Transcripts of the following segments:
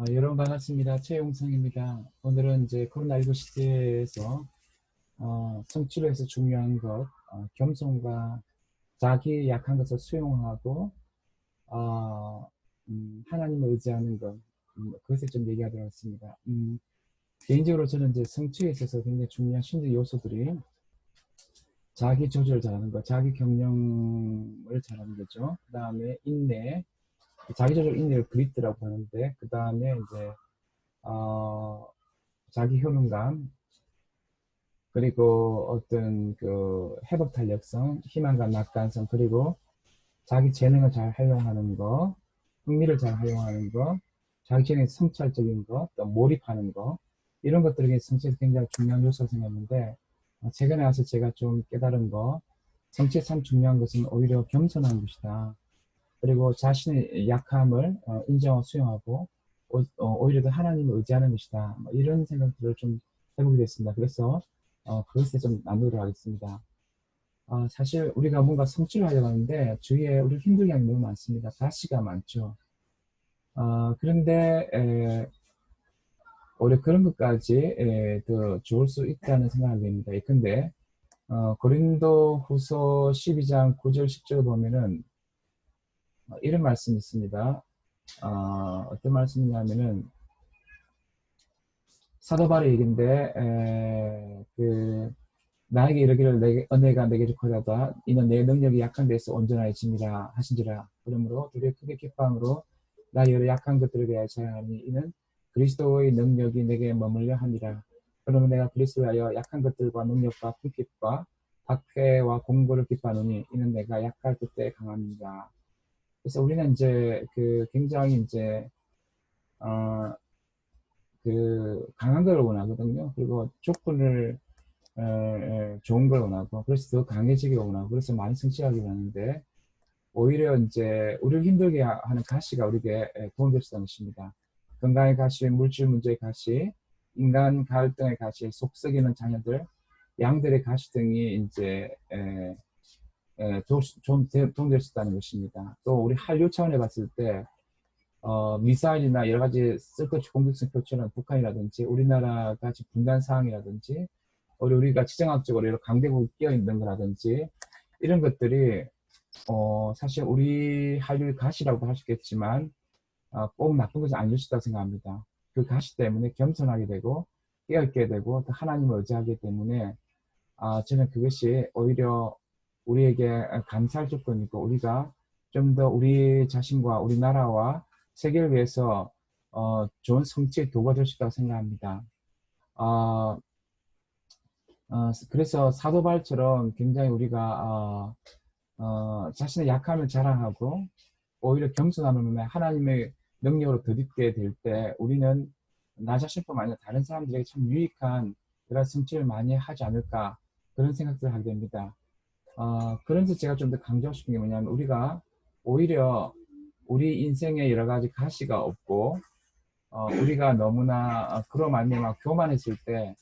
어, 여러분 반갑습니다. 최용성입니다. 오늘은 이제 코로나19 시대에서 어, 성취를 해서 중요한 것, 어, 겸손과 자기 약한 것을 수용하고 어, 음, 하나님을 의지하는 것, 음, 그것에 좀 얘기하도록 하겠습니다. 음, 개인적으로 저는 이제 성취에 있어서 굉장히 중요한 신적 요소들이 자기 조절을 잘하는 것, 자기 경영을 잘하는 거죠. 그 다음에 인내, 자기조절 인내를 그리트라고 하는데 그 다음에 이제 어, 자기 효능감 그리고 어떤 그 회복 탄력성, 희망과 낙관성 그리고 자기 재능을 잘 활용하는 거, 흥미를 잘 활용하는 거, 자기 재능의 성찰적인 거, 또 몰입하는 거 이런 것들이 성취에서 굉장히 중요한 요소로 생겼는데 어, 최근에 와서 제가 좀 깨달은 거 성취에 참 중요한 것은 오히려 겸손한 것이다. 그리고 자신의 약함을 어, 인정하고 수용하고 오, 어, 히려 더 하나님을 의지하는 것이다. 뭐 이런 생각들을 좀 해보게 됐습니다. 그래서 어, 그것에 좀 나누도록 하겠습니다. 어, 사실 우리가 뭔가 성취를 하려고 하는데 주위에 우리 힘들게 하는 게 너무 많습니다. 가시가 많죠. 어, 그런데 에, 오히려 그런 것까지 에, 더 좋을 수 있다는 생각이 듭니다. 근데 어, 고린도 후서 12장 9절 10절 보면은 어, 이런 말씀이 있습니다. 어, 떤 말씀이냐면은 사도 바울의 얘기인데 에, 그 나에게 이르기를 내게 은혜가 내게 좋고하다 이는 내 능력이 약한 데서 온전하여짐이라 하신지라 그러므로 둘이 크게 기뻐함으로 나 여러 약한 것들에 대하여 자랑하니 이는 그리스도의 능력이 내게 머물려 함이라 그러면 내가 그리스도하여 약한 것들과 능력과 풍핍과 박해와 공고를 기뻐하노니 이는 내가 약할 그때 강합니다. 그래서 우리는 이제 그 굉장히 이제 어, 그 강한 걸 원하거든요. 그리고 조건을 에, 에, 좋은 걸 원하고 그래서 더 강해지기 원하고 그래서 많이 성취하기 원하는데 오히려 이제 우리를 힘들게 하는 가시가 우리에게 도움될 수 있다는 것입니다. 건강의 가시, 물질 문제의 가시, 인간 갈등의 가시, 속썩이는 자녀들, 양들의 가시 등이 이제 에, 좀 도움될 수 있다는 것입니다. 또 우리 한류 차원에 봤을 때 어, 미사일이나 여러 가지 쓸것이 공격성 표출하는 북한이라든지 우리나라 같이 분단 상황이라든지 우리 우리가 지정학적으로 여러 강대국이 끼어 있는 거라든지 이런 것들이 어, 사실 우리 한류의 가시라고 있겠지만 어, 꼭 나쁜 것이 아닐 수 있다고 생각합니다. 그 가시 때문에 겸손하게 되고 깨어있게 되고 또 하나님을 의지하기 때문에 아, 저는 그것이 오히려 우리에게 감사할 조건이고 우리가 좀 더 우리 자신과 우리나라와 세계를 위해서 어, 좋은 도구가 될 수 있다고 생각합니다. 어, 어, 그래서 사도발처럼 굉장히 우리가 어, 어, 자신의 약함을 자랑하고 오히려 겸손함을 하나님의 능력으로 덧입게 될 때 우리는 나 자신뿐만 아니라 다른 사람들에게 참 유익한 그런 성취를 많이 하지 않을까 그런 생각들을 하게 됩니다. 어, 그래서 제가 좀 더 강조하고 싶은 게 뭐냐면 우리가 오히려 우리 인생에 여러 가지 가시가 없고 어, 우리가 너무나 그로 말미암아 교만했을 때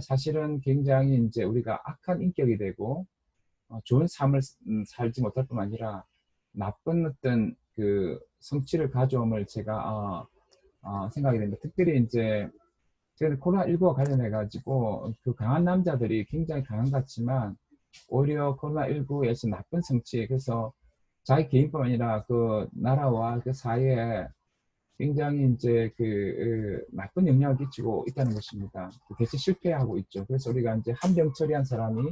사실은 굉장히 이제 우리가 악한 인격이 되고 어, 좋은 삶을 음, 살지 못할 뿐만 아니라 나쁜 어떤 그 성취를 가져옴을 제가 어, 어, 생각이 됩니다. 특별히 이제 제가 코로나19와 관련해 가지고 그 강한 남자들이 굉장히 강한 것 같지만 오히려 코로나19에서 나쁜 성취, 그래서 자기 개인뿐만 아니라 그 나라와 그 사회에 굉장히 이제 그 나쁜 영향을 끼치고 있다는 것입니다. 그 대체 실패하고 있죠. 그래서 우리가 이제 한병 처리한 사람이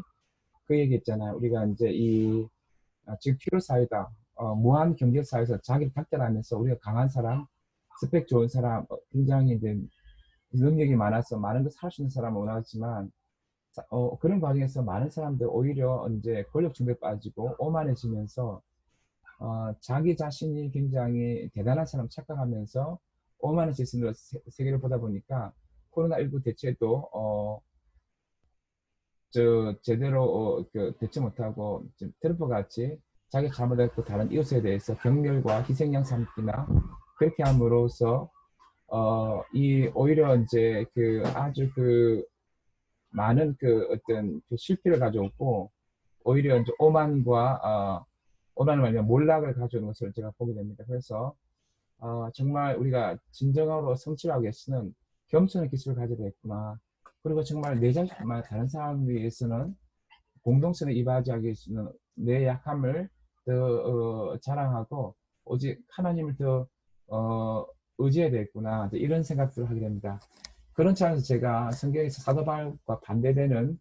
그 얘기했잖아요. 우리가 이제 이 아, 지금 필요 사회다. 어, 무한 경제 사회에서 자기를 박탈하면서 우리가 강한 사람, 스펙 좋은 사람, 어, 굉장히 이제 능력이 많아서 많은 걸살수 있는 사람을 원하지만 어, 그런 과정에서 많은 사람들 오히려 이제 권력 중에 빠지고 오만해지면서 어, 자기 자신이 굉장히 대단한 사람 착각하면서 오만해질 수 있는 세계를 보다 보니까 코로나19 대체도 어, 저 제대로 어, 그 대체 못하고 트럼프 같이 자기 잘못했고 다른 이웃에 대해서 경멸과 희생양 삼기나 그렇게 함으로써 어, 이 오히려 이제 그 아주 그 많은 그 어떤 그 실패를 가져오고 오히려 이제 오만과 어, 오만을 말하면 몰락을 가져오는 것을 제가 보게 됩니다. 그래서 어, 정말 우리가 진정으로 성취하기 위해서는 겸손의 기술을 가져야 되겠구나. 그리고 정말 내 자신만 다른 사람 위해서는 공동선에 이바지하기 위해서는 내 약함을 더 어, 자랑하고 오직 하나님을 더 어, 의지해야 되겠구나. 이런 생각들을 하게 됩니다. 그런 차원에서 제가 성경에서 사도바울과 반대되는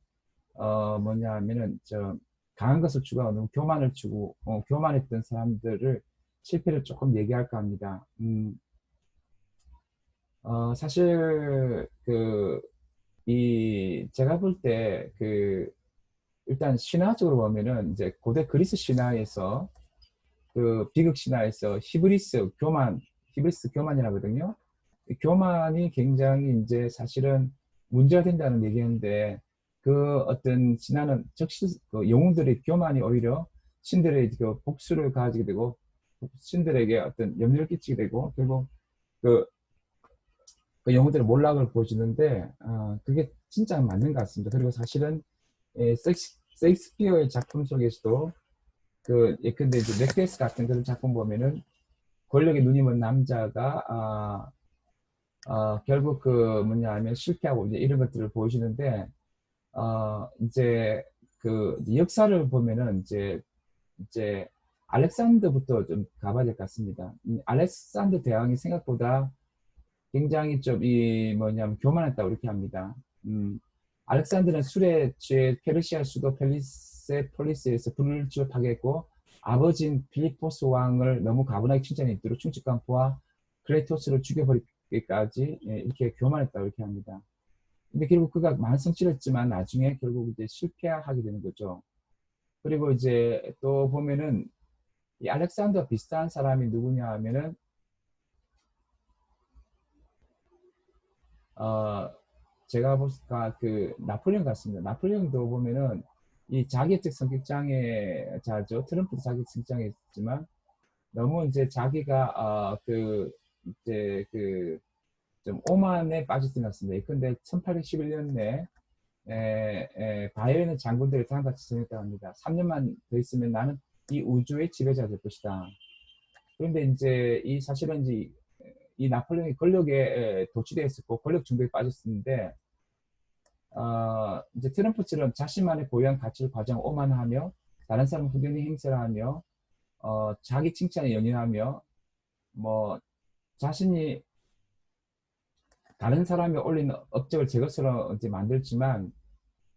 어 뭐냐 하면은 저 강한 것을 추구하고 교만을 추구 어, 교만했던 사람들을 실패를 조금 얘기할까 합니다. 음, 어, 사실 그 이 제가 볼 때 그 일단 신화적으로 보면은 이제 고대 그리스 신화에서 그 비극 신화에서 히브리스 교만 히브리스 교만이라거든요. 교만이 굉장히 이제 사실은 문제가 된다는 얘기인데 그 어떤 신화는 적시 그 영웅들의 교만이 오히려 신들의 그 복수를 가지게 되고 신들에게 어떤 염려를 끼치게 되고 결국 그, 그 영웅들의 몰락을 보여주는데 어, 그게 진짜 맞는 것 같습니다. 그리고 사실은 에, 세익스피어의 작품 속에서도 그 예컨대 이제 넥베스 같은 그런 작품 보면은 권력에 눈이 먼 남자가 아, 어, 결국 그 뭐냐 하면 실패하고 이제 이런 것들을 보여주는데 어, 이제 그 역사를 보면은 이제 이제 알렉산더부터 좀 가봐야 될 것 같습니다. 알렉산더 대왕이 생각보다 굉장히 좀 이 뭐냐면 교만했다고 이렇게 합니다. 음, 알렉산더는 술에 취해 페르시아 수도 펠리세 폴리스에서 불을 지어 파괴했고 아버지인 필리포스 왕을 너무 가분하게 칭찬했도록 충직간포와 클레토스를 죽여버리기 까지 예, 이렇게 교만했다고 이렇게 합니다. 근데 결국 그가 했지만 나중에 결국 이제 실패하게 되는 거죠. 그리고 이제 또 보면은 이 알렉산더 비슷한 사람이 누구냐 하면은 어 제가 보니까 그 나폴레옹 같습니다. 나폴레옹도 보면은 이 자기적 성격 장애자죠. 트럼프도 자기적 성격 장애지만 너무 이제 자기가 어 그 이제 그 좀 오만에 빠졌던 것 같습니다. 근데 1811년에 에, 에, 바이에른 장군들이 다음과 같이 전했다고 합니다. 3년만 더 있으면 나는 이 우주의 지배자 될 것이다. 그런데 이제 이 사실은 이제 이 나폴레옹이 권력에 도취되어 있었고 권력 중독에 빠졌었는데 어, 이제 트럼프처럼 자신만의 고유한 가치를 과장 오만하며 다른 사람 후견이 행세를 하며 어, 자기 칭찬에 연연하며 뭐 자신이 다른 사람이 올린 업적을 제 것으로 이제 만들지만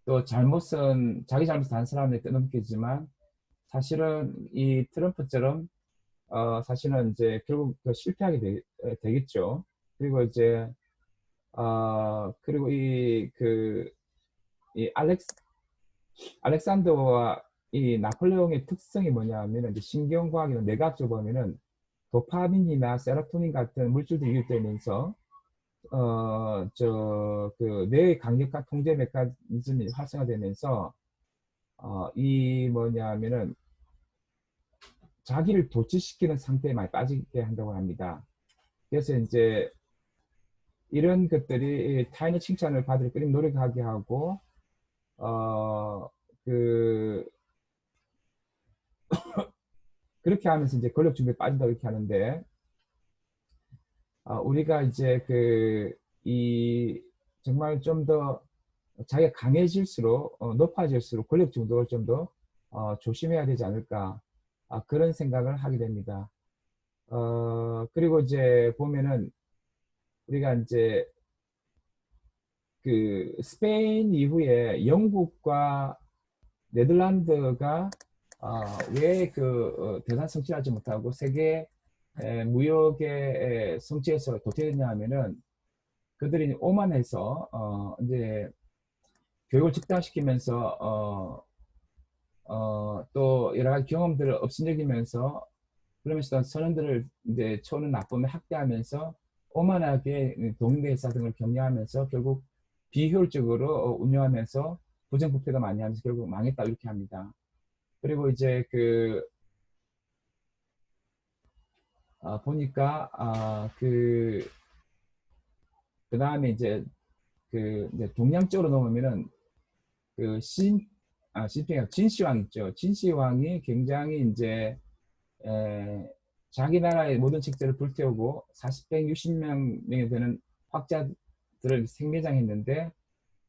또 잘못은 자기 잘못은 다른 사람에게 떠넘기지만 사실은 이 트럼프처럼 어 사실은 이제 결국 더 실패하게 되, 겠죠. 그리고 이제 어 그리고 이 그이 그, 알렉스 알렉산더와 이 나폴레옹의 특성이 뭐냐하면 이제 신경과학이나 뇌과학적으로 보면은 도파민이나 세로토닌 같은 물질들이 유입되면서 어, 저, 그, 뇌의 강력한 통제 메커니즘이 활성화되면서, 어, 이 뭐냐 하면은, 자기를 도취시키는 상태에 많이 빠지게 한다고 합니다. 그래서 이제, 이런 것들이 타인의 칭찬을 받을 그림 노력하게 하고, 어, 그, 그렇게 하면서 이제 권력 준비에 빠진다고 이렇게 하는데, 어, 우리가 이제 그 이 정말 좀 더 자기가 강해질수록 어, 높아질수록 권력 정도를 좀더 어, 조심해야 되지 않을까 아, 그런 생각을 하게 됩니다. 어, 그리고 이제 보면은 우리가 이제 그 스페인 이후에 영국과 네덜란드가 어, 왜그 어, 대단 성취하지 못하고 세계 무역의 성취에서 도태했냐 하면은 그들이 오만해서 어 이제 교육을 집단시키면서 어, 어, 또 여러 가지 경험들을 업신여기면서 그러면서 선원들을 이제 초는 나쁨에 학대하면서 오만하게 동인대회사 등을 격려하면서 결국 비효율적으로 운영하면서 부정부패가 많이 하면서 결국 망했다 이렇게 합니다. 그리고 이제 그 아, 보니까 아, 그, 그 다음에 이제 그 이제 동양 쪽으로 넘으면은 그 신, 아, 신평 진시황 있죠. 진시황이 굉장히 이제 에, 자기 나라의 모든 책들을 불태우고 40, 160명이 되는 학자들을 생매장했는데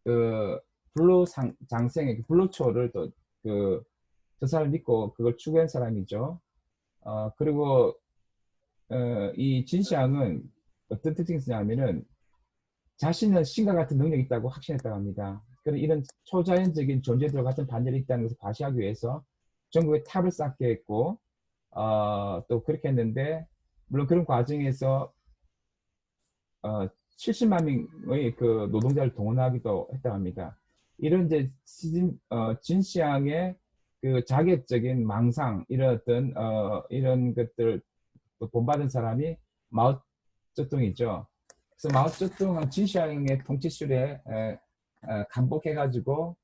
그 불로 상, 장생의 그 불로초를 또그 저 사람을 믿고 그걸 추구한 사람이죠. 어, 그리고 어, 이 진시황은 어떤 특징이 있냐면은 자신은 신과 같은 능력이 있다고 확신했다고 합니다. 그런 이런 초자연적인 존재들과 같은 반열이 있다는 것을 과시하기 위해서 전국에 탑을 쌓게 했고 어, 또 그렇게 했는데 물론 그런 과정에서 어, 70만 명의 그 노동자를 동원하기도 했다고 합니다. 이런 이제 진, 어, 진시황의 그 자객적인 망상 이런 어떤 어, 이런 것들 본받은 사람이 마오쩌둥이죠. 그래서 마오쩌둥은 진시황의 통치술에 에, 에, 간복해가지고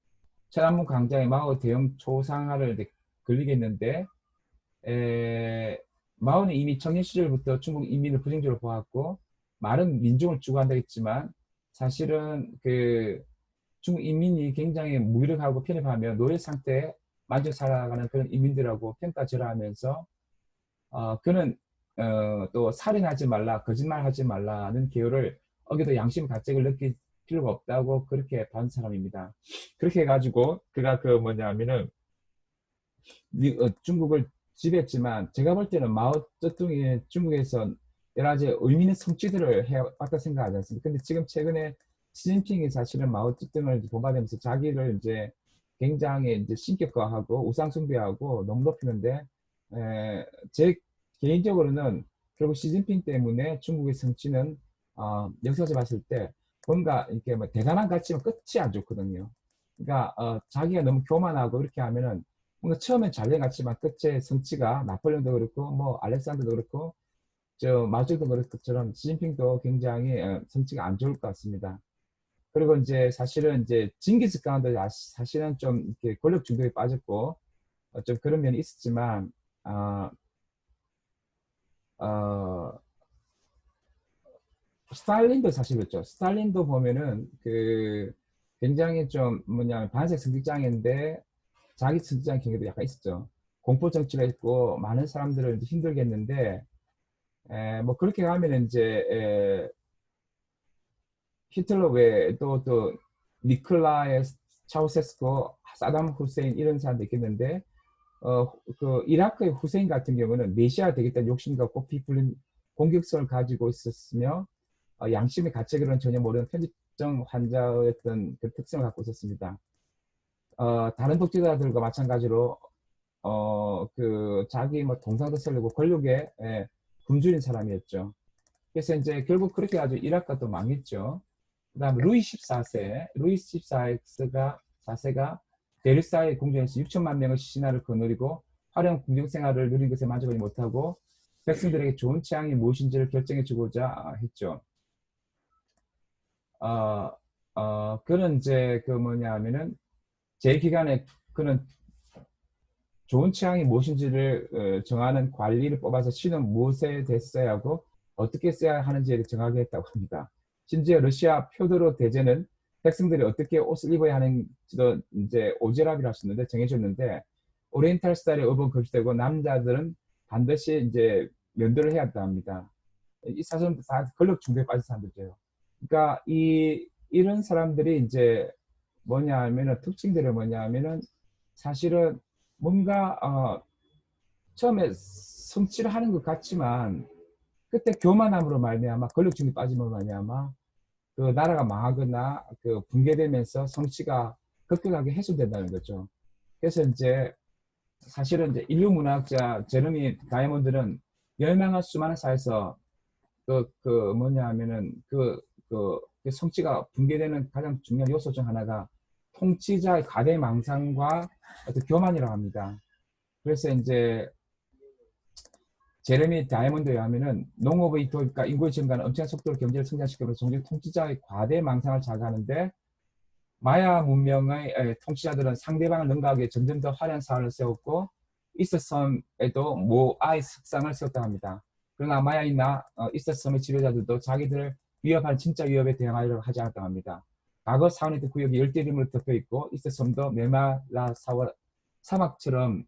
천안문 광장에 마오 대형 초상화를 걸리겠는데 에, 마오는 이미 청년 시절부터 중국 인민을 부정적으로 보았고 많은 민중을 추구한다 했지만 사실은 그 중국 인민이 굉장히 무기력하고 편협하며 노예 상태에 만족 살아가는 그런 인민들하고 평가절하하면서 어, 그는 어, 또 살인하지 말라, 거짓말하지 말라는 계율을 어기도 양심 가책을 느낄 필요가 없다고 그렇게 반 사람입니다. 그렇게 해가지고 그가 그 뭐냐면은 어, 중국을 지배했지만 제가 볼 때는 마오쩌둥이 중국에서 여러 가지 의미 있는 성취들을 해왔다 생각하지 않습니다. 근데 지금 최근에 시진핑이 사실은 마오쩌둥을 본받으면서 자기를 이제 굉장히 이제 신격화하고 우상숭배하고 너무 높이는데 에, 제 개인적으로는 결국 시진핑 때문에 중국의 성취는 어, 역사적으로 봤을 때 뭔가 이렇게 뭐 대단한 가치면 끝이 안 좋거든요. 그러니까 어, 자기가 너무 교만하고 이렇게 하면은 뭔가 처음엔 잘된 같지만 끝에 성취가 나폴레옹도 그렇고 뭐 알렉산더도 그렇고 저 마주도 그렇것처럼 시진핑도 굉장히 어, 성취가 안 좋을 것 같습니다. 그리고 이제 사실은 이제 징기스칸도 사실은 좀 이렇게 권력 중독에 빠졌고 어, 좀 그런 면이 있었지만 어, 어, 스탈린도 사실 그렇죠. 스탈린도 보면은 그 굉장히 좀 뭐냐 반색 성직장인데 자기 성직장 경계도 약간 있었죠. 공포 정치가 있고 많은 사람들을 힘들게 했는데 에, 뭐 그렇게 가면 이제 에, 히틀러 외에도 또 니클라의 차우세스코, 사담 후세인 이런 사람도 있겠는데 어, 그 이라크의 후세인 같은 경우는 메시아 되겠다는 욕심과 꽃피 풀린 공격성을 가지고 있었으며 어, 양심의 가책으로는 전혀 모르는 편집증 환자였던 그 특성을 갖고 있었습니다. 어, 다른 독재자들과 마찬가지로 어, 그 자기 뭐 동상도 설리고 권력에 예, 굶주린 사람이었죠. 그래서 이제 결국 그렇게 아주 이라크가 또 망했죠. 그 다음 루이 14세, 루이 14세가 4세가 베르사의 궁전에서 6천만 명의 신하를 거느리고 화려한 궁정 생활을 누린 것에 만족하지 못하고 백성들에게 좋은 취향이 무엇인지를 결정해 주고자 했죠. 어, 어, 그는 이제 그 뭐냐 하면은 제 기간에 그는 좋은 취향이 무엇인지를 어, 정하는 관리를 뽑아서 신은 무엇에 대해 써야 하고 어떻게 써야 하는지를 정하게 했다고 합니다. 심지어 러시아 표드로 대제는 백성들이 어떻게 옷을 입어야 하는지도 이제 오제랍이라 하셨는데 정해줬는데 오리엔탈 스타일의 의복 급시되고 남자들은 반드시 이제 면도를 해야 합니다. 이 사실은 다 권력 중독에 빠진 사람들이에요. 그러니까 이 이런 사람들이 이제 뭐냐 하면은 특징들이 뭐냐 하면은 사실은 뭔가 어 처음에 성취를 하는 것 같지만 그때 교만함으로 말미암아 권력중에 빠짐으로 말미암아 그 나라가 망하거나 그 붕괴되면서 성취가 급격하게 해소된다는 거죠. 그래서 이제 사실은 이제 인류 문학자 제르미 다이몬드는 멸망할 수많은 사에서 그, 그 뭐냐 하면은 그, 그, 그 성취가 붕괴되는 가장 중요한 요소 중 하나가 통치자의 가대 망상과 어떤 교만이라고 합니다. 그래서 이제 제레미 다이몬드에 하면은 농업의 도입과 인구의 증가는 엄청난 속도로 경제를 성장시키면서 종종 통치자의 과대 망상을 자극하는데 마야 문명의 통치자들은 상대방을 능가하게 점점 더 화려한 사활을 세웠고 이스섬에도 모아의 석상을 세웠다 합니다. 그러나 마야이나 어, 이스섬의 지배자들도 자기들을 위협한 진짜 위협에 대응하려고 하지 않았다고 합니다. 과거 사원의 구역이 열대림으로 덮여 있고 이스섬도 메말라 사워 사막처럼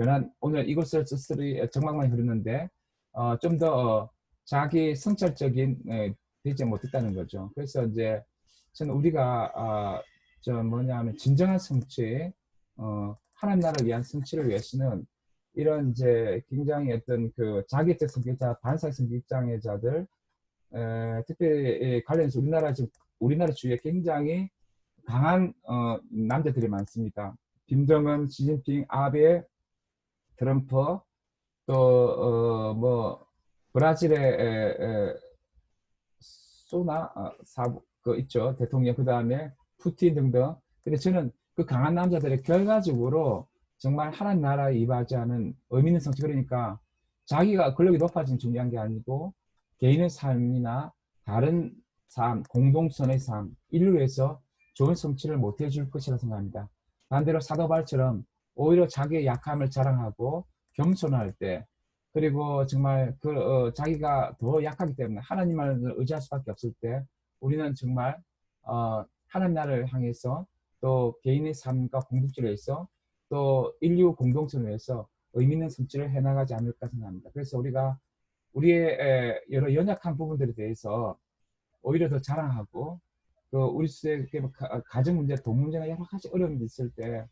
변한 오늘 이곳을 쓰쓰리 정막만 흐르는데 어, 좀 더 자기 성찰적인 에, 되지 못했다는 거죠. 그래서 이제 저는 우리가 아, 저 뭐냐면 진정한 성취, 어, 하나님 나라를 위한 성취를 위해서는 이런 이제 굉장히 어떤 그 자기적 성격자, 반사적 성격장애자들, 에, 특별히 관련해서 우리나라 지금 우리나라 주위에 굉장히 강한 어, 남자들이 많습니다. 김정은, 시진핑, 아베, 트럼프, 또뭐 브라질의 에, 에, 소나 어, 사부 그 있죠 대통령 그 다음에 푸틴 등등. 근데 저는 그 강한 남자들의 결과적으로 정말 하나님 나라에 이바지하는 의미 있는 성취 그러니까 자기가 권력이 높아진 중요한 게 아니고 개인의 삶이나 다른 삶, 공동선의 삶, 인류에서 좋은 성취를 못 해줄 것이라 생각합니다. 반대로 사도발처럼 오히려 자기의 약함을 자랑하고 겸손할 때 그리고 정말 그 어, 자기가 더 약하기 때문에 하나님을 의지할 수밖에 없을 때 우리는 정말 어, 하나님 나라를 향해서 또 개인의 삶과 공동체를 위해서 또 인류 공동체를 위해서 의미 있는 성취를 해나가지 않을까 생각합니다. 그래서 우리가 우리의 에, 여러 연약한 부분들에 대해서 오히려 더 자랑하고 그 우리 속에 가- 가정 문제, 돈 문제나 여러 가지 어려움이 있을 때더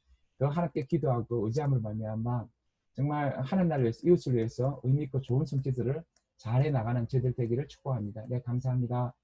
하나님께 기도하고 의지함을 말미암아 정말 하나님 나라를 위해서 이웃을 위해서 의미 있고 좋은 성취들을 잘해 나가는 저들 되기를 축복합니다. 네, 감사합니다.